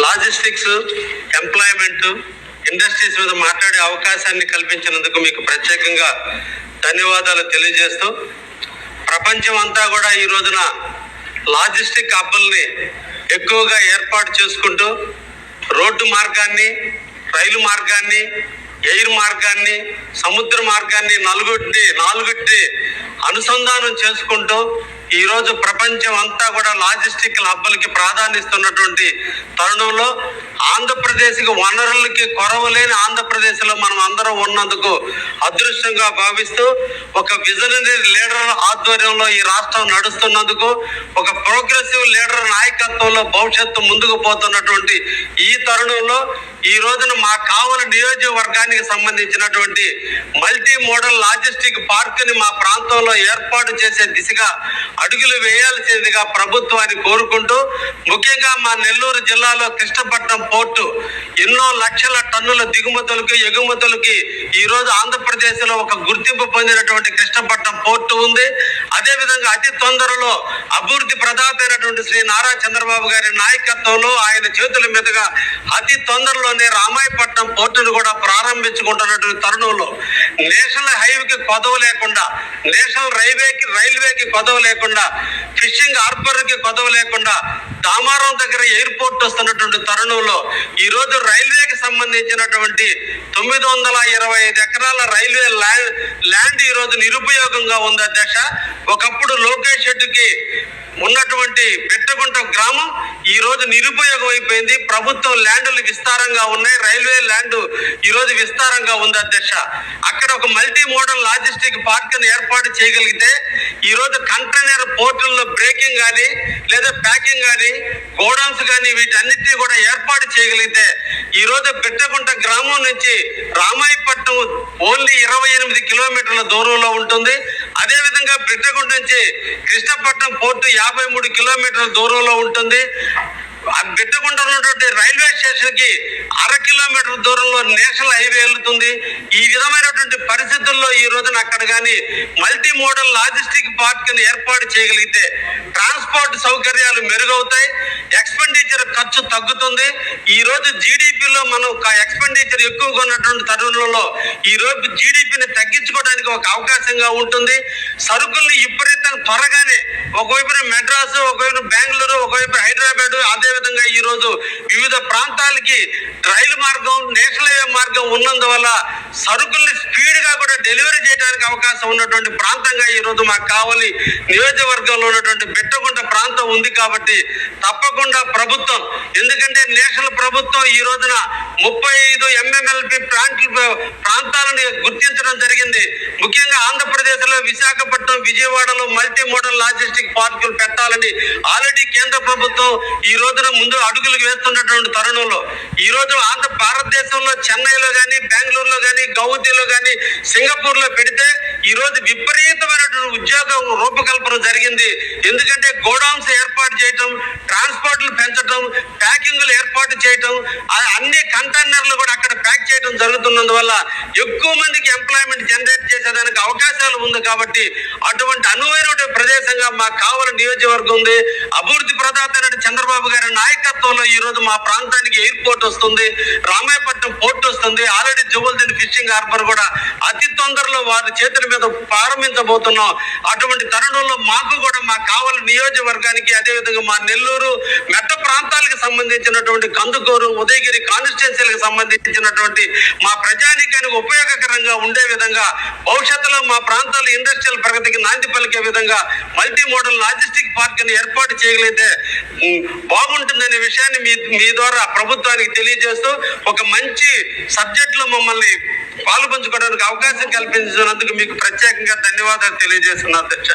Logistics employment industries మీద మాట్లాడే అవకాశాన్ని కల్పించినందుకు మీకు ప్రత్యేకంగా ధన్యవాదాలు తెలియజేస్తూ ప్రపంచం అంతా కూడా ఈ రోజున లాజిస్టిక్ హబ్బుల్ని ఎక్కువగా ఏర్పాటు చేసుకుంటూ రోడ్డు మార్గాన్ని రైలు మార్గాన్ని ఎయిర్ మార్గాన్ని సముద్ర మార్గాన్ని నలుగుట్టి నాలుగుట్టి అనుసంధానం చేసుకుంటూ ఈ రోజు ప్రపంచం అంతా కూడా లాజిస్టిక్ హబ్బులకి ప్రాధాన్యస్తున్నటువంటి తరుణంలో ఆంధ్రప్రదేశ్కి వనరులకి కొరవ లేని ఆంధ్రప్రదేశ్లో మనం అందరం ఉన్నందుకు అదృష్టంగా భావిస్తూ ఒక విజనరీ లీడర్ ఆధ్వర్యంలో ఈ రాష్ట్రం నడుస్తున్నందుకు ఒక ప్రోగ్రెసివ్ లీడర్ నాయకత్వంలో భవిష్యత్తు ముందుకు పోతున్నటువంటి ఈ తరుణంలో ఈ రోజున మా కావలి నియోజకవర్గానికి సంబంధించినటువంటి మల్టీ మోడల్ లాజిస్టిక్ పార్క్ని మా ప్రాంతంలో ఏర్పాటు చేసే దిశగా అడుగులు వేయాల్సిందిగా ప్రభుత్వాన్ని కోరుకుంటూ ముఖ్యంగా మా నెల్లూరు జిల్లాలో కృష్ణపట్నం పోర్టు ఎన్నో లక్షల టన్నుల దిగుమతులకి ఎగుమతులకి ఈ రోజు ఆంధ్రప్రదేశ్లో ఒక గుర్తింపు పొందినటువంటి కృష్ణపట్నం పోర్టు ఉంది. అదే విధంగా అతి తొందరలో అభివృద్ధి ప్రదాత అయినటువంటి శ్రీ నారా చంద్రబాబు గారి నాయకత్వంలో ఆయన చేతుల మీదుగా అతి తొందరలో తొందరలోనే రామాయపట్నం పోర్టును కూడా ప్రారంభించుకుంటున్నటువంటి తరుణంలో నేషనల్ హైవేకి కొదవ లేకుండా నేషనల్ రైల్వేకి రైల్వేకి కొదవ లేకుండా ఫిషింగ్ హార్బర్కి కొదవ లేకుండా దామారం దగ్గర ఎయిర్పోర్ట్ వస్తున్నటువంటి తరుణంలో ఈ రోజు రైల్వేకి సంబంధించినటువంటి తొమ్మిది వందల ఇరవై ఐదు ఎకరాల రైల్వే ల్యాండ్ ల్యాండ్ ఈరోజు నిరుపయోగంగా ఉంది అధ్యక్ష. ఒకప్పుడు లోకేష్ షెడ్డుకి ఉన్నటువంటి పెట్టగుంట గ్రామం ఈ రోజు నిరుపయోగం అయిపోయింది. ప్రభుత్వం ల్యాండ్లు విస్తారంగా ఉన్నాయి. రైల్వే ల్యాండ్ ఈ రోజు విస్తారంగా ఉంది అధ్యక్ష. అక్కడ ఒక మల్టీ మోడల్ లాజిస్టిక్ పార్క్ ఏర్పాటు చేయగలిగితే ఈ రోజు కంటైనర్ పోర్టుల్లో బ్రేకింగ్ కానీ లేదా ప్యాకింగ్ కానీ గోడౌన్స్ కానీ వీటన్నిటినీ కూడా ఏర్పాటు చేయగలిగితే ఈ రోజు పెట్టకుంట గ్రామం నుంచి రామాయపట్నం ఓన్లీ ఇరవై ఎనిమిది కిలోమీటర్ల దూరంలో ఉంటుంది. అదే విధంగా నుంచి కృష్ణపట్నం పోర్టు యాభై మూడు కిలోమీటర్ల దూరంలో ఉంటుంది. బిడ్డగుండ ఉన్నటువంటి రైల్వే స్టేషన్కి అర కిలోమీటర్ దూరంలో నేషనల్ హైవే వెళ్తుంది. ఈ విధమైనటువంటి పరిస్థితుల్లో ఈ రోజున అక్కడ కానీ మల్టీ మోడల్ లాజిస్టిక్ పార్క్ ఏర్పాటు చేయగలిగితే ట్రాన్స్పోర్ట్ సౌకర్యాలు మెరుగవుతాయి. ఎక్స్పెండిచర్ ఖర్చు తగ్గుతుంది. ఈ రోజు జీడిపిలో మనం ఎక్స్పెండిచర్ ఎక్కువగా ఉన్నటువంటి తరుణంలో ఈ రోజు జీడిపిని తగ్గించుకోవడానికి ఒక అవకాశంగా ఉంటుంది. సరుకుల్ని విపరీతంగా త్వరగానే ఒకవైపున మెడ్రాసు ఒకవైపు బెంగళూరు ఒకవైపు హైదరాబాద్ అదే విధంగా ఈ రోజు వివిధ ప్రాంతాలకి రైలు మార్గం నేషనల్ హైవే మార్గం ఉన్నందువల్ల సరుకుల్ని స్పీడ్గా కూడా డెలివరీ చేయడానికి అవకాశం ఉన్నటువంటి ప్రాంతంగా ఈ రోజు మాకు కావాలి నియోజకవర్గంలో ఉన్నటువంటి బిట్టగుంట ప్రాంతం ఉంది కాబట్టి తప్పకుండా ప్రభుత్వం ఎందుకంటే నేషనల్ ప్రభుత్వం ఈ రోజున ముప్పై ఐదు ఎంఎంఎల్ ప్లాంట్లు ప్రాంతాలను గుర్తించడం జరిగింది. ముఖ్యంగా ఆంధ్రప్రదేశ్లో విశాఖపట్నం విజయవాడలో మల్టీ మోడల్ లాజిస్టిక్ పార్కులు పెట్టాలని ఆల్రెడీ కేంద్ర ప్రభుత్వం ఈ రోజున ముందు అడుగులు వేస్తున్నటువంటి తరుణంలో. ఈ రోజు ఆంధ్ర భారతదేశంలో చెన్నైలో కానీ బెంగళూరులో కానీ గౌహతిలో కానీ సింగపూర్లో పెడితే ఈ రోజు విపరీతమైనటువంటి ఉద్యోగ రూపకల్పన జరిగింది. ఎందుకంటే గోడౌన్స్ ఏర్పాటు చేయటం ట్రాన్స్పోర్ట్లు పెంచడం ప్యాకింగ్లు ఏర్పాటు చేయటం అన్ని కంటైనర్లు కూడా చేయడం జరుగుతున్నందువల్ల ఎక్కువ మందికి ఎంప్లాయ్మెంట్ జనరేట్ చేసేదానికి అవకాశాలు ఉంది కాబట్టి అటువంటి అనువైన ప్రదేశంగా మా కావలి నియోజకవర్గం ఉంది. అభివృద్ధి ప్రదాత చంద్రబాబు గారి నాయకత్వంలో ఈ రోజు మా ప్రాంతానికి ఎయిర్పోర్ట్ వస్తుంది. రామాయపట్నం పోర్ట్ వస్తుంది. ఆల్రెడీ జువల్దిన్ ఫిషింగ్ హార్బర్ కూడా అతి తొందరలో వారి చేతుల మీద ప్రారంభించబోతున్నాం. అటువంటి తరుణంలో మాకు కూడా మా కావలి నియోజకవర్గానికి అదేవిధంగా మా నెల్లూరు మెట్ట ప్రాంతాలకు సంబంధించినటువంటి కందుకూరు ఉదయగిరి కాన్స్టిట్యున్సీలకు సంబంధించినటువంటి మా ప్రజానీకానికి ఉపయోగకరంగా ఉండే విధంగా భవిష్యత్తులో మా ప్రాంతాల ఇండస్ట్రియల్ ప్రగతికి నాంది పలికే విధంగా మల్టీ మోడల్ లాజిస్టిక్ పార్క్ని ఏర్పాటు చేయగలిగితే బాగుంటుందనే విషయాన్ని మీ మీ ద్వారా ప్రభుత్వానికి తెలియజేస్తూ ఒక మంచి సబ్జెక్ట్లో మమ్మల్ని పాలు పంచుకోవడానికి అవకాశం కల్పించినందుకు మీకు ప్రత్యేకంగా ధన్యవాదాలు తెలియజేస్తున్నా అధ్యక్ష.